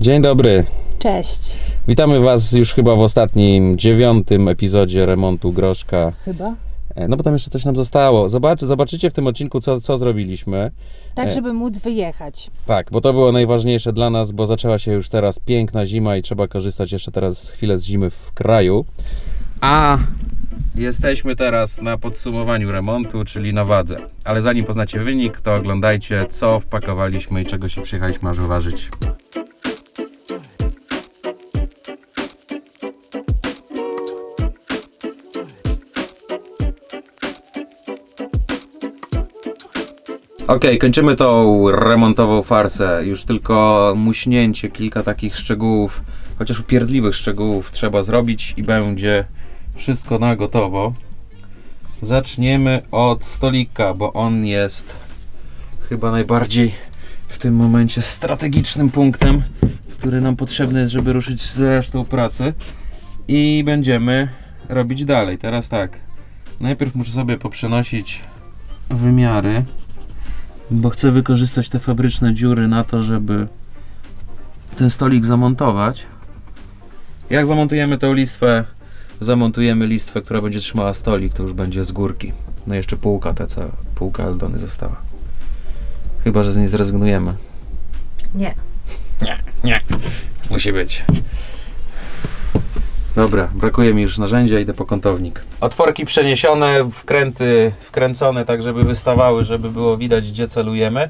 Dzień dobry. Cześć. Witamy Was już chyba w ostatnim, dziewiątym epizodzie remontu Groszka. Chyba. E, No bo tam jeszcze coś nam zostało. Zobacz, zobaczycie w tym odcinku, co, co zrobiliśmy. Tak, E. żeby móc wyjechać. Tak, bo to było najważniejsze dla nas, bo zaczęła się już teraz piękna zima i trzeba korzystać jeszcze teraz chwilę z zimy w kraju. A jesteśmy teraz na podsumowaniu remontu, czyli na wadze. Ale zanim poznacie wynik, to oglądajcie, co wpakowaliśmy i czego się przyjechaliśmy aż uważać. Okej, kończymy tą remontową farsę. Już tylko muśnięcie, kilka takich szczegółów, chociaż upierdliwych szczegółów trzeba zrobić i będzie wszystko na gotowo. Zaczniemy od stolika, bo on jest chyba najbardziej w tym momencie strategicznym punktem, który nam potrzebny jest, żeby ruszyć z resztą pracy. I będziemy robić dalej. Teraz tak. Najpierw muszę sobie poprzenosić wymiary bo chcę wykorzystać te fabryczne dziury na to, żeby ten stolik zamontować. Jak zamontujemy tą listwę, zamontujemy listwę, która będzie trzymała stolik, to już będzie z górki. No i jeszcze półka, ta co półka Aldony została. Chyba, że z niej zrezygnujemy. Nie. Nie, nie. Musi być. Dobra, brakuje mi już narzędzia, idę po kątownik. Otworki przeniesione, wkręty wkręcone tak, żeby wystawały, żeby było widać, gdzie celujemy.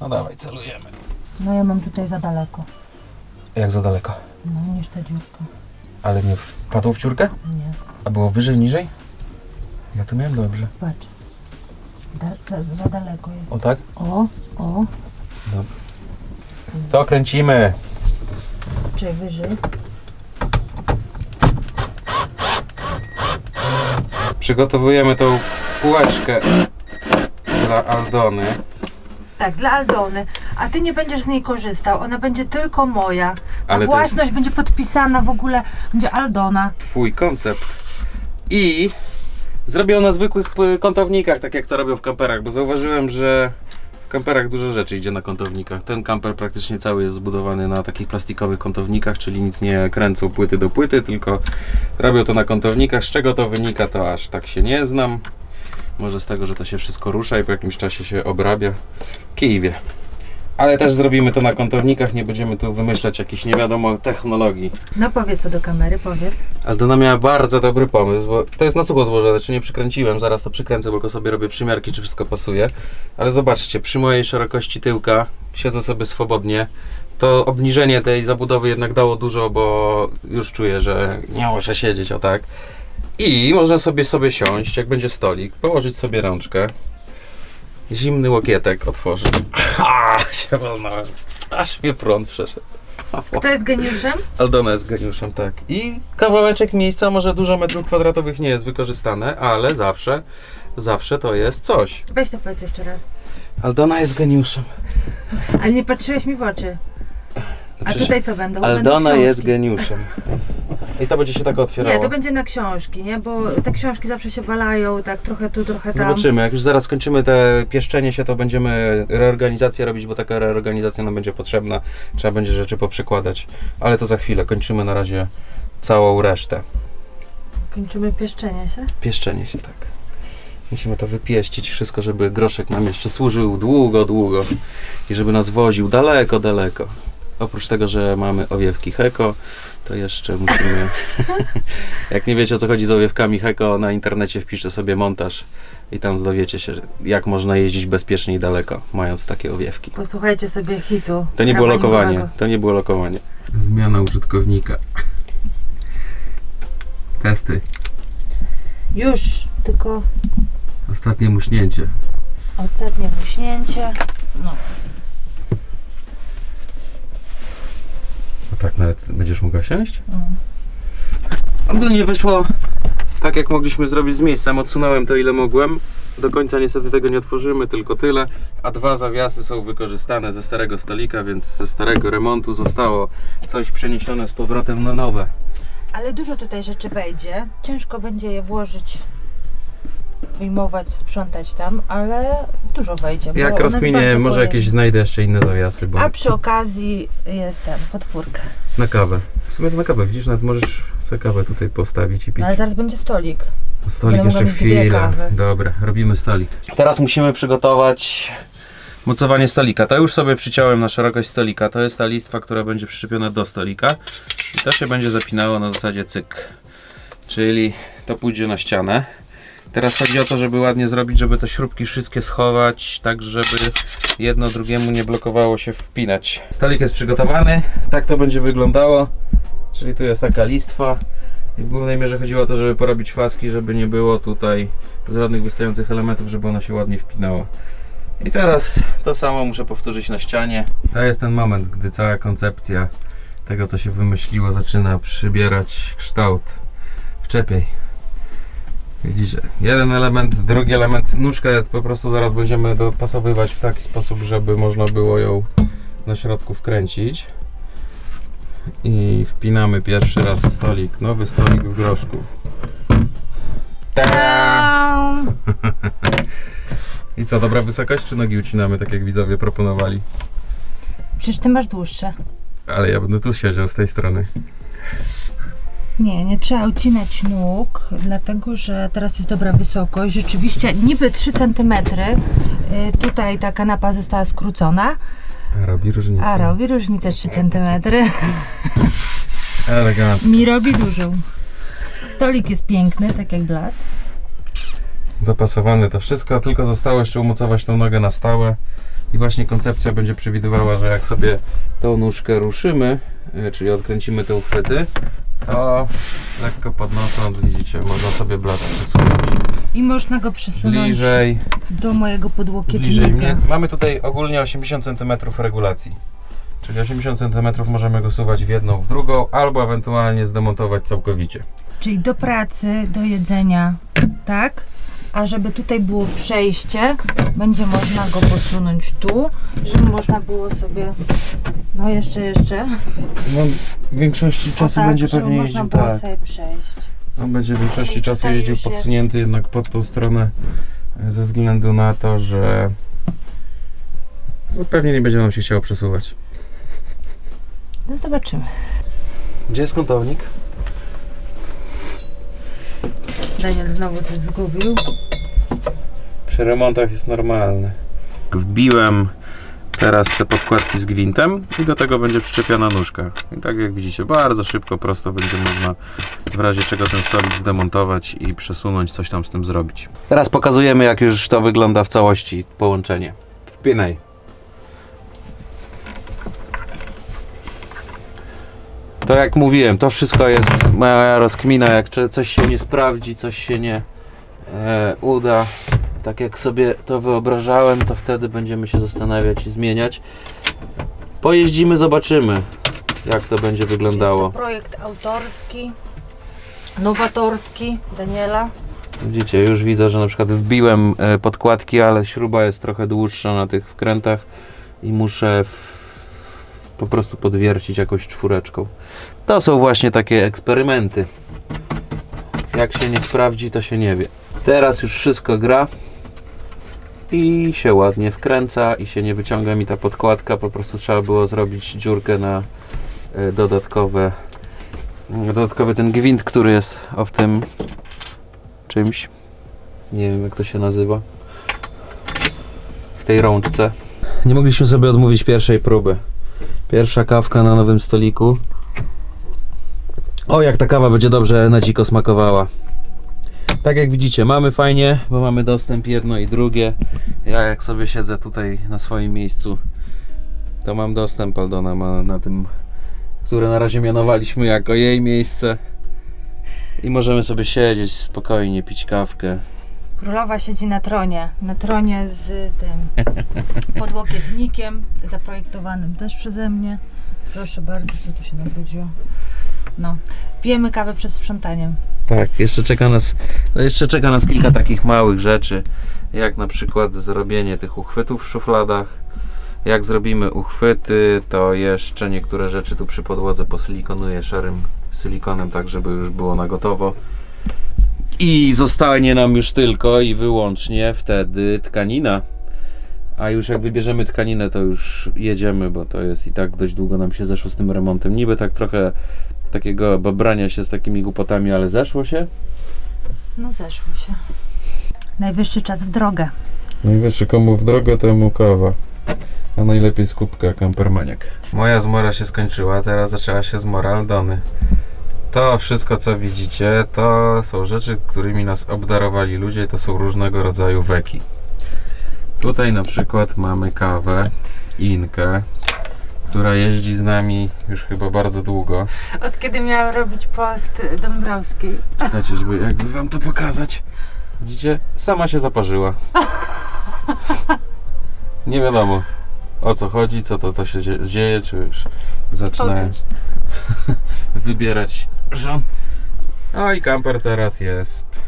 No dawaj, celujemy. No ja mam tutaj za daleko. Jak za daleko? No niż ta dziurka. Ale nie wpadło w ciurkę? Nie. A było wyżej, niżej? Ja tu miałem dobrze. Patrz. Da, za, za daleko jest. O tak? O, o. To kręcimy. Czy wyżej? Przygotowujemy tą półeczkę dla Aldony. Tak, dla Aldony. A ty nie będziesz z niej korzystał. Ona będzie tylko moja. A Ale to jest- własność będzie podpisana w ogóle. Będzie Aldona. twój koncept. I zrobię ją na zwykłych p- kątownikach, tak jak to robią w kamperach, bo zauważyłem, że kamperach dużo rzeczy idzie na kątownikach. Ten kamper praktycznie cały jest zbudowany na takich plastikowych kątownikach, czyli nic nie kręcą płyty do płyty, tylko robią to na kątownikach. Z czego to wynika, to aż tak się nie znam. Może z tego, że to się wszystko rusza i po jakimś czasie się obrabia. Kij wie. Ale też zrobimy to na kątownikach, nie będziemy tu wymyślać jakichś nie wiadomo technologii. No powiedz to do kamery, powiedz. Aldona miała bardzo dobry pomysł, bo to jest na sucho złożone, czy nie przykręciłem, zaraz to przykręcę, bo tylko sobie robię przymiarki, czy wszystko pasuje. Ale zobaczcie, przy mojej szerokości tyłka siedzę sobie swobodnie. To obniżenie tej zabudowy jednak dało dużo, bo już czuję, że nie muszę siedzieć o tak. I można sobie sobie siąść, jak będzie stolik, położyć sobie rączkę. Zimny łokietek otworzyć. Ha, się walnąłem. Aż mnie prąd przeszedł. Kto jest geniuszem? Aldona jest geniuszem, tak. I kawałeczek miejsca, może dużo metrów kwadratowych nie jest wykorzystane, ale zawsze, zawsze to jest coś. Weź to powiedz jeszcze raz. Aldona jest geniuszem. Ale nie patrzyłeś mi w oczy. A tutaj co będą? będą Aldona książki. jest geniuszem. I to będzie się tak otwierało. Nie, to będzie na książki, nie? Bo te książki zawsze się walają, tak trochę tu, trochę tam. Zobaczymy, jak już zaraz skończymy te pieszczenie się, to będziemy reorganizację robić, bo taka reorganizacja nam będzie potrzebna. Trzeba będzie rzeczy poprzekładać. Ale to za chwilę, kończymy na razie całą resztę. Kończymy pieszczenie się. Pieszczenie się, tak. Musimy to wypieścić wszystko, żeby groszek nam jeszcze służył długo, długo i żeby nas woził daleko, daleko. Oprócz tego, że mamy owiewki Heko, to jeszcze musimy... Jak nie wiecie o co chodzi z owiewkami Heko, na internecie wpiszcie sobie montaż i tam dowiecie się, jak można jeździć bezpiecznie i daleko, mając takie owiewki. Posłuchajcie sobie hitu. To nie było lokowanie, to nie było lokowanie. Zmiana użytkownika. Testy. Już, tylko Ostatnie muśnięcie. ostatnie muśnięcie. No. Tak, nawet będziesz mogła siąść? Mm. Ogólnie wyszło tak, jak mogliśmy zrobić z miejscem. Odsunąłem to, ile mogłem. Do końca niestety tego nie otworzymy, tylko tyle. A dwa zawiasy są wykorzystane ze starego stolika, więc ze starego remontu zostało coś przeniesione z powrotem na nowe. Ale dużo tutaj rzeczy wejdzie. Ciężko będzie je włożyć wyjmować, sprzątać tam, ale dużo wejdzie. bo Jak jest rozkminię, bardzo może jakieś znajdę jeszcze inne zawiasy, bo A przy okazji jest ten, podwórka. na kawę. W sumie to na kawę, widzisz, nawet możesz sobie kawę tutaj postawić i pić. No, ale zaraz będzie stolik. Stolik Będę jeszcze mogła mieć dwie chwilę. kawy. Dobra, robimy stolik. Teraz musimy przygotować mocowanie stolika. To już sobie przyciąłem na szerokość stolika. To jest ta listwa, która będzie przyczepiona do stolika. I to się będzie zapinało na zasadzie cyk. Czyli to pójdzie na ścianę. Teraz chodzi o to, żeby ładnie zrobić, żeby te śrubki wszystkie schować, tak żeby jedno drugiemu nie blokowało się wpinać. Stolik jest przygotowany, tak to będzie wyglądało. Czyli tu jest taka listwa. I w głównej mierze chodziło o to, żeby porobić faski, żeby nie było tutaj żadnych wystających elementów, żeby ona się ładnie wpinała. I teraz to samo muszę powtórzyć na ścianie. To jest ten moment, gdy cała koncepcja tego, co się wymyśliło, zaczyna przybierać kształt. Wczepiej. Widzicie, jeden element, drugi element, nóżkę po prostu zaraz będziemy dopasowywać w taki sposób, żeby można było ją na środku wkręcić. I wpinamy pierwszy raz stolik, nowy stolik w groszku. Ta! I co, dobra wysokość, czy nogi ucinamy, tak jak widzowie proponowali? Przecież ty masz dłuższe. Ale ja będę tu siedział z tej strony. Nie, nie trzeba ucinać nóg, dlatego że teraz jest dobra wysokość. Rzeczywiście niby 3 cm. Tutaj ta kanapa została skrócona, A robi różnicę. a robi różnicę 3 cm. Elegancko. Mi robi dużą. Stolik jest piękny, tak jak blat. Dopasowane to wszystko, tylko zostało jeszcze umocować tą nogę na stałe. I właśnie koncepcja będzie przewidywała, że jak sobie tą nóżkę ruszymy, y, czyli odkręcimy te uchwyty, to lekko podnosząc, widzicie, można sobie blat przesunąć I można go przesunąć bliżej, do mojego podłokietnika. bliżej mnie. Mamy tutaj ogólnie 80 cm regulacji. Czyli 80 cm możemy go suwać w jedną, w drugą, albo ewentualnie zdemontować całkowicie. Czyli do pracy, do jedzenia, tak? A żeby tutaj było przejście, będzie można go posunąć tu, żeby można było sobie, no jeszcze, jeszcze, No, w większości czasu tak, będzie żeby pewnie można jeździł było tak. sobie przejść. On będzie w większości I czasu tutaj jeździł już jest- podsunięty jednak pod tą stronę e, ze względu na to, że zupełnie nie będzie nam się chciało przesuwać. No zobaczymy. Gdzie jest kątownik? Daniel znowu coś zgubił. Przy remontach jest normalny. Wbiłem teraz te podkładki z gwintem i do tego będzie przyczepiona nóżka. I tak jak widzicie, bardzo szybko, prosto będzie można w razie czego ten stolik zdemontować i przesunąć, coś tam z tym zrobić. Teraz pokazujemy jak już to wygląda w całości, połączenie. Wpinaj. To jak mówiłem, to wszystko jest moja rozkmina, jak coś się nie sprawdzi, coś się nie e, uda, tak jak sobie to wyobrażałem, to wtedy będziemy się zastanawiać i zmieniać. Pojeździmy, zobaczymy, jak to będzie Jest wyglądało. to projekt autorski, nowatorski Daniela. Widzicie, już widzę, że na przykład wbiłem e, podkładki, ale śruba jest trochę dłuższa na tych wkrętach i muszę po prostu podwiercić jakąś czwóreczką. To są właśnie takie eksperymenty. Jak się nie sprawdzi, to się nie wie. Teraz już wszystko gra i się ładnie wkręca i się nie wyciąga mi ta podkładka. Po prostu trzeba było zrobić dziurkę na e, dodatkowe dodatkowy ten gwint, który jest w tym czymś. Nie wiem jak to się nazywa. W tej rączce. Nie mogliśmy sobie odmówić pierwszej próby. Pierwsza kawka na nowym stoliku. O, jak ta kawa będzie dobrze na dziko smakowała. Tak jak widzicie, mamy fajnie, bo mamy dostęp jedno i drugie. Ja jak sobie siedzę tutaj na swoim miejscu, to mam dostęp. Aldona ma na tym, które na razie mianowaliśmy jako jej miejsce. I możemy sobie siedzieć spokojnie, pić kawkę. Królowa siedzi na tronie, na tronie z tym podłokietnikiem zaprojektowanym też przeze mnie. Proszę bardzo, co tu się nabrudziło. No, pijemy kawę przed sprzątaniem. Tak, jeszcze czeka nas, no jeszcze czeka nas kilka takich małych rzeczy, jak na przykład zrobienie tych uchwytów w szufladach. Jak zrobimy uchwyty, to jeszcze niektóre rzeczy tu przy podłodze posilikonuję szarym silikonem, tak żeby już było na gotowo. I zostanie nam już tylko i wyłącznie wtedy tkanina. A już jak wybierzemy tkaninę, to już jedziemy, bo to jest i tak dość długo nam się zeszło z tym remontem. Niby tak trochę takiego babrania się z takimi głupotami, ale zeszło się. No zeszło się. Najwyższy czas w drogę. Najwyższy komu w drogę, temu kawa. A najlepiej z kubka kampermaniak. Moja zmora się skończyła, teraz zaczęła się zmora Aldony. To wszystko, co widzicie, to są rzeczy, którymi nas obdarowali ludzie, to są różnego rodzaju weki. Tutaj na przykład mamy kawę, Inkę, która jeździ z nami już chyba bardzo długo. Od kiedy miałam robić post Dąbrowskiej. Czekajcie, żeby jakby wam to pokazać. Widzicie? Sama się zaparzyła. Nie wiadomo o co chodzi, co to, to się dzie- dzieje, czy już zaczynają wybierać żon. A i kamper teraz jest.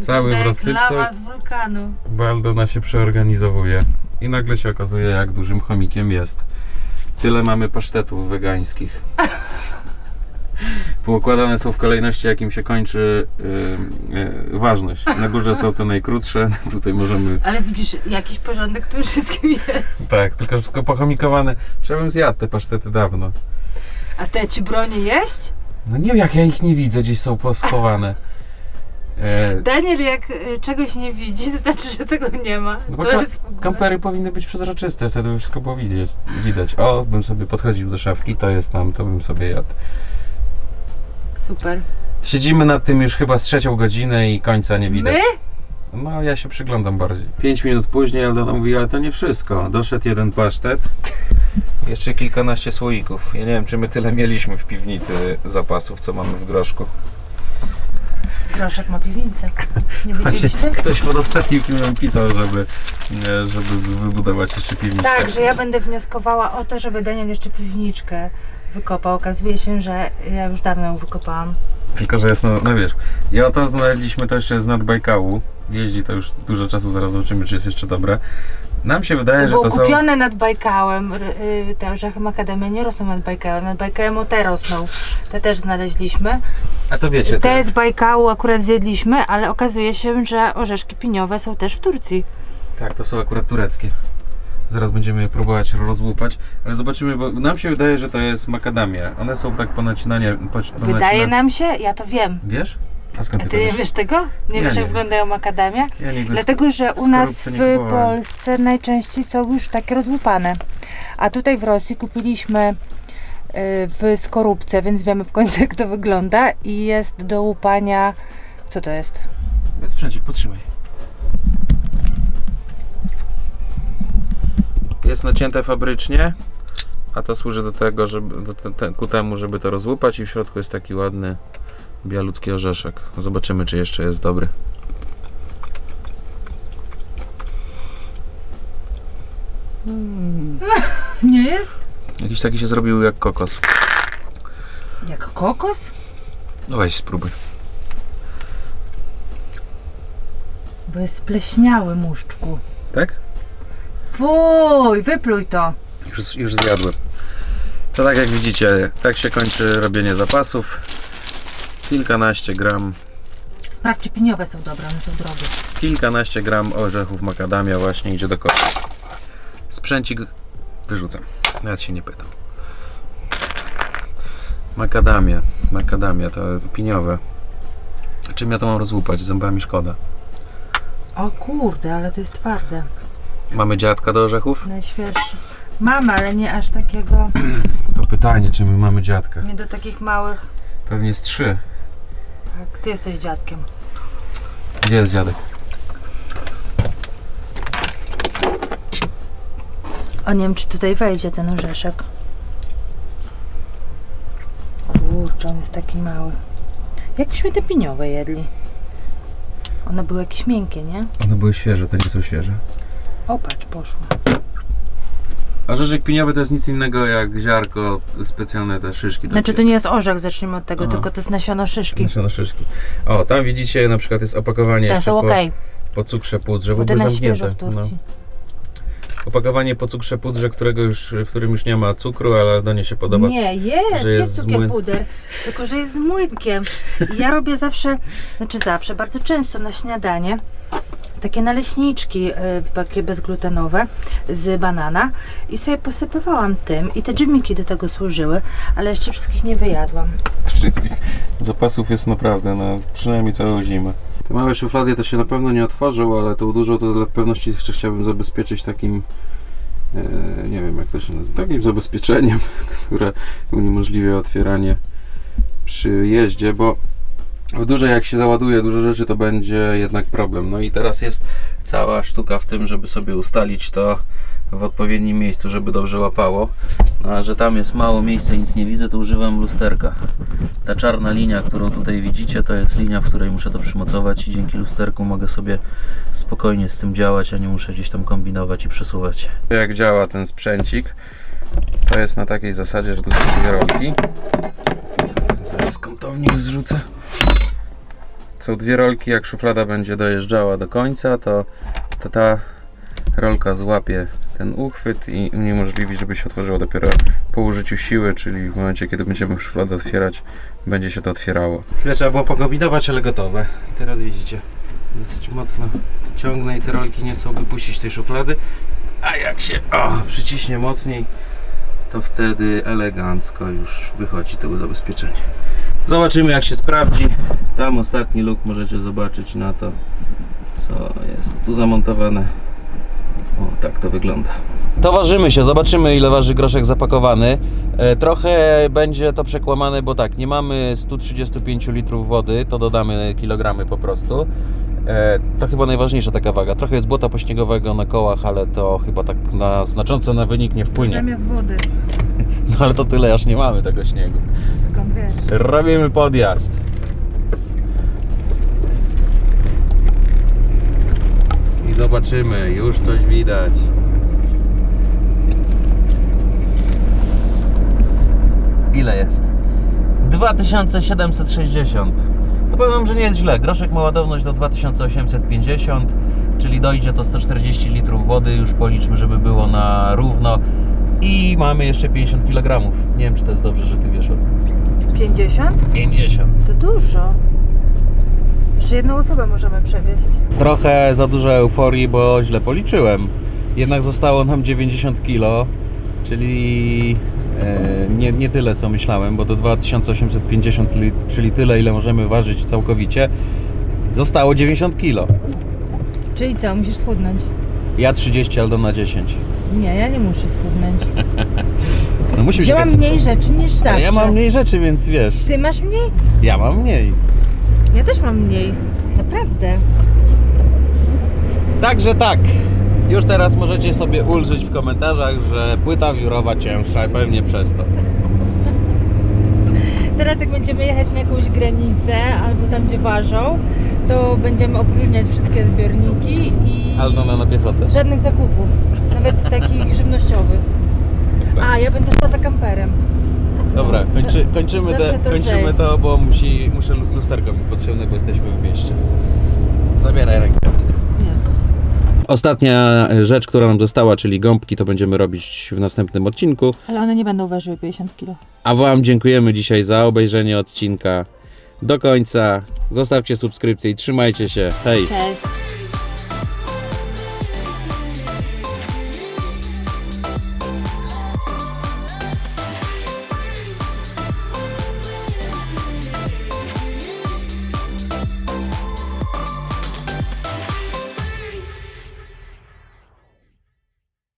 Cały w rozsypce. z wulkanu. Baldona się przeorganizowuje i nagle się okazuje, jak dużym chomikiem jest. Tyle mamy pasztetów wegańskich. Poukładane są w kolejności, jakim się kończy yy, yy, ważność. Na górze są te najkrótsze, tutaj możemy. Ale widzisz, jakiś porządek tu wszystkim jest. Tak, tylko wszystko pochomikowane. Przebym zjadł te pasztety dawno. A te ci bronię jeść? No nie wiem, jak ja ich nie widzę, gdzieś są poschowane. E, Daniel jak y, czegoś nie widzi, to znaczy, że tego nie ma. No bo to ka- jest w ogóle... Kampery powinny być przezroczyste, wtedy by wszystko było widzieć, widać. O, bym sobie podchodził do szafki, to jest tam, to bym sobie jadł. Super. Siedzimy nad tym już chyba z trzecią godzinę i końca nie widać. My? No, ja się przyglądam bardziej. Pięć minut później Aldona mówi, ale to nie wszystko. Doszedł jeden pasztet, jeszcze kilkanaście słoików. Ja nie wiem, czy my tyle mieliśmy w piwnicy zapasów, co mamy w groszku. Groszek ma piwnicę. Nie wiedzieliście? ktoś pod ostatnim filmem pisał, żeby, żeby wybudować jeszcze piwniczkę. Tak, że ja będę wnioskowała o to, żeby Daniel jeszcze piwniczkę wykopał. Okazuje się, że ja już dawno ją wykopałam. Tylko, że jest na, na wierzch. I oto znaleźliśmy to jeszcze z nad Bajkału. Jeździ to już dużo czasu, zaraz zobaczymy, czy jest jeszcze dobre. Nam się wydaje, że to są... kupione nad Bajkałem. y, Te orzechy makadamia nie rosną nad Bajkałem. Nad Bajkałem o te rosną. Te też znaleźliśmy. A to wiecie, te, Te z Bajkału akurat zjedliśmy, ale okazuje się, że orzeszki piniowe są też w Turcji. tak, to są akurat tureckie. Zaraz będziemy je próbować rozłupać, ale zobaczymy, bo nam się wydaje, że to jest makadamia. One są tak ponacinanie... Po, ponacina... Wydaje nam się, ja to wiem. Wiesz? A skąd ty, ty nie wiesz? tego? Nie Ja wiesz, nie jak wyglądają makadamia? Ja nigdy Dlatego, że u nas w nie. Polsce najczęściej są już takie rozłupane. A tutaj w Rosji kupiliśmy y, w skorupce, więc wiemy w końcu jak to wygląda i jest do łupania. Co to jest? Sprzęcik, potrzymaj. Jest nacięte fabrycznie, a to służy do tego, żeby, do te, te, ku temu, żeby to rozłupać i w środku jest taki ładny, bialutki orzeszek. Zobaczymy, czy jeszcze jest dobry. Nie jest? Jakiś taki się zrobił jak kokos. Jak kokos? No weź spróbuj. Bo jest spleśniały muszczku. Tak? Fuj, wypluj to. Już, już zjadłem. To tak jak widzicie, tak się kończy robienie zapasów. Kilkanaście gram Sprawdź, czy piniowe są dobre, one są drogie. Kilkanaście gram orzechów makadamia właśnie idzie do kosza. Sprzęcik wyrzucam. Nawet się nie pytam. Makadamia. Makadamia to jest opiniowe. Czym ja to mam rozłupać? Zębami szkoda. O kurde, ale to jest twarde. Mamy dziadka do orzechów? Najświeższe. Mamy, ale nie aż takiego, To pytanie, czy my mamy dziadka? nie do takich małych. Pewnie jest trzy. Tak, ty jesteś dziadkiem. Gdzie jest dziadek? O, nie wiem, czy tutaj wejdzie ten orzeszek. Kurczę, on jest taki mały. Jakśmy te piniowe jedli? One były jakieś miękkie, nie? One były świeże, te nie są świeże. O, patrz, poszło. Orzeszek piniowy to jest nic innego jak ziarko, specjalne te szyszki. Znaczy, to nie jest orzech, zacznijmy od tego, Aha. tylko to jest nasiono szyszki. Nasiono szyszki. O, tam widzicie na przykład jest opakowanie Te jeszcze są po, okej, po cukrze żeby bo te były na świeżo zamknięte. w Turcji. No. Opakowanie po cukrze pudrze, którego już, w którym już nie ma cukru, ale do niej się podoba. Nie, jest, że jest, jest z cukier młyn- puder, tylko że jest z młynkiem. I Ja robię zawsze, znaczy zawsze, bardzo często na śniadanie takie naleśniczki y, takie bezglutenowe z banana i sobie posypywałam tym i te dżemiki do tego służyły, ale jeszcze wszystkich nie wyjadłam. Wszystkich zapasów jest naprawdę na przynajmniej całą zimę. Te małe szuflady to się na pewno nie otworzą, ale tą dużą to dla pewności jeszcze chciałbym zabezpieczyć takim e, nie wiem jak to się nazywa, takim zabezpieczeniem, które uniemożliwia otwieranie przy jeździe, bo w dużej jak się załaduje dużo rzeczy, to będzie jednak problem. No i teraz jest cała sztuka w tym, żeby sobie ustalić to w odpowiednim miejscu, żeby dobrze łapało. No, a że tam jest mało miejsca nic nie widzę, to używam lusterka. Ta czarna linia, którą tutaj widzicie, to jest linia, w której muszę to przymocować i dzięki lusterku mogę sobie spokojnie z tym działać, a nie muszę gdzieś tam kombinować i przesuwać. Jak działa ten sprzęcik? To jest na takiej zasadzie, że tu są dwie rolki. Zaraz kątownik zrzucę. Są dwie rolki, jak szuflada będzie dojeżdżała do końca, to, to ta rolka złapie ten uchwyt i uniemożliwi, żeby się otworzyło dopiero po użyciu siły, czyli w momencie, kiedy będziemy szufladę otwierać, będzie się to otwierało. Chwilę trzeba było pokombinować, ale gotowe. Teraz widzicie, dosyć mocno ciągnę i te rolki nie chcą wypuścić tej szuflady, a jak się o, przyciśnie mocniej, to wtedy elegancko już wychodzi to zabezpieczenie. Zobaczymy jak się sprawdzi. Tam ostatni luk możecie zobaczyć na to, co jest tu zamontowane. O, tak to wygląda. To ważymy się, zobaczymy ile waży groszek zapakowany. E, trochę będzie to przekłamane, bo tak, nie mamy 135 litrów wody, to dodamy kilogramy po prostu. E, to chyba najważniejsza taka waga. Trochę jest błota pośniegowego na kołach, ale to chyba tak na znacząco na wynik nie wpłynie. Zamiast wody, No ale to tyle, aż nie mamy tego śniegu. skąd? Robimy podjazd. I zobaczymy, już coś widać. Ile jest? 2760. To powiem wam, że nie jest źle. Groszek ma ładowność do 2850, czyli dojdzie to 140 litrów wody. Już policzmy, żeby było na równo. I mamy jeszcze 50 kg. Nie wiem, czy to jest dobrze, że ty wiesz o tym. 50? 50. To dużo. Jeszcze jedną osobę możemy przewieźć. Trochę za dużo euforii, bo źle policzyłem. Jednak zostało nam 90 kg, czyli e, nie, nie tyle co myślałem, bo do 2850, li- czyli tyle ile możemy ważyć całkowicie, zostało 90 kg. Czyli co, musisz schudnąć? Ja 30, Aldona 10. Nie, ja nie muszę schudnąć. No musi być Wzięłam jakaś- mniej rzeczy niż zawsze. Ja mam mniej rzeczy, więc wiesz, Ty masz mniej? ja mam mniej. Ja też mam mniej. Naprawdę. Także tak. Już teraz możecie sobie ulżyć w komentarzach, że płyta wiórowa cięższa, pewnie przez to. Teraz jak będziemy jechać na jakąś granicę albo tam gdzie ważą, to będziemy opróżniać wszystkie zbiorniki i Aldona na piechotę. żadnych zakupów, nawet takich żywnościowych. A, ja będę poza kamperem. Dobra, kończy, kończymy, Zawsze te, to kończymy lżej. to, bo musi, muszę lusterko mi potrzebne, bo jesteśmy w mieście. Zabieraj rękę. Jezus. Ostatnia rzecz, która nam została, czyli gąbki, to będziemy robić w następnym odcinku. Ale one nie będą ważyły 50 kg. A Wam dziękujemy dzisiaj za obejrzenie odcinka do końca. Zostawcie subskrypcję i trzymajcie się. Hej! Cześć.